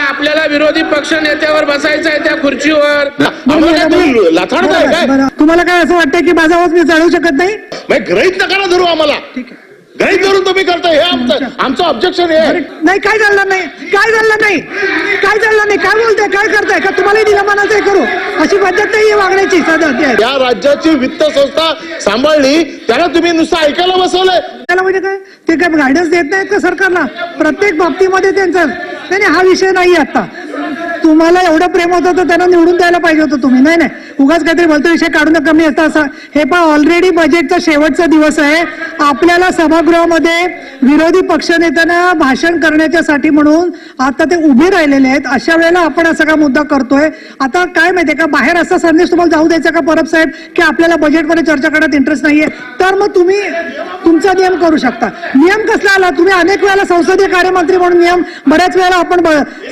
आपल्याला विरोधी पक्ष नेत्यावर बसायचं आहे त्या खुर्चीवर. लाथाडताय काय. तुम्हाला काय असं वाटतं की माझा आवाज मी चढवू शकत नाही? ग्रहित नका ना धरू आम्हाला. ग्रहित धरून तुम्ही करताय हे आमचं आमचं ऑब्जेक्शन आहे. नाही काय चालणार नाही? काय चालणार नाही? काय चालणार नाही? काय बोलताय? काय करताय? का तुम्हालाही दिलं मनाचं हे करू? अशी पद्धत नाही आहे वागण्याची आहे. या राज्याची वित्त संस्था सांभाळली त्याला तुम्ही नुसतं ऐकायला बसवलंय. त्याला म्हणजे काय? ते काय गायडन्स देत नाहीत का सरकारला? प्रत्येक बाबतीमध्ये त्यांचं नाही हा विषय नाही आता. तुम्हाला एवढं प्रेम होतं तर त्यांना निवडून द्यायला पाहिजे होतं तुम्ही. नाही नाही. उगाच काहीतरी बोलतो विषय काढून कमी असता असं हे पण ऑलरेडी बजेटचा शेवटचा दिवस आहे. आपल्याला सभागृहामध्ये विरोधी पक्षनेत्यांना भाषण करण्याच्यासाठी म्हणून आता ते उभे राहिलेले आहेत. अशा वेळेला आपण असा का मुद्दा करतोय? आता काय माहितीये का? बाहेर असा संदेश तुम्हाला जाऊ द्यायचा का परब साहेब? की आपल्याला बजेटमध्ये चर्चा करण्यात इंटरेस्ट नाहीये. तर मग तुम्ही तुमचा नियम करू शकता. नियम कसला आला? तुम्ही अनेक वेळेला संसदीय कार्यमंत्री म्हणून नियम बऱ्याच वेळेला आपण ब-